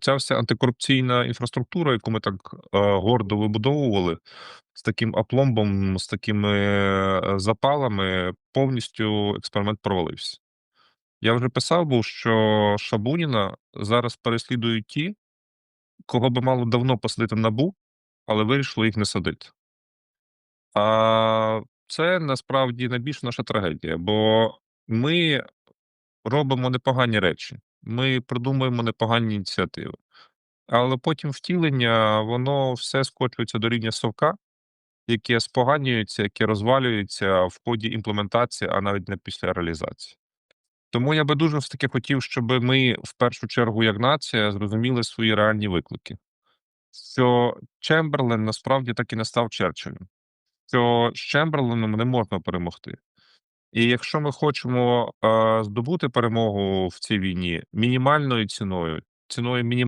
Ця вся антикорупційна інфраструктура, яку ми так, е, гордо вибудовували, з таким апломбом, з такими, е, запалами, повністю експеримент провалився. Я вже писав був, що Шабуніна зараз переслідують ті, кого би мало давно посадити НАБУ, але вирішили їх не садити. А це насправді найбільша наша трагедія, бо ми робимо непогані речі, ми придумуємо непогані ініціативи, але потім втілення, воно все скочується до рівня совка, яке споганюється, яке розвалюється в ході імплементації, а навіть не після реалізації. Тому я би дуже все таки хотів, щоби ми в першу чергу, як нація, зрозуміли свої реальні виклики. Що Чемберлен насправді так і не став Черчиллем, що з Чемберленом не можна перемогти. І якщо ми хочемо, е, здобути перемогу в цій війні мінімальною ціною, ціною міні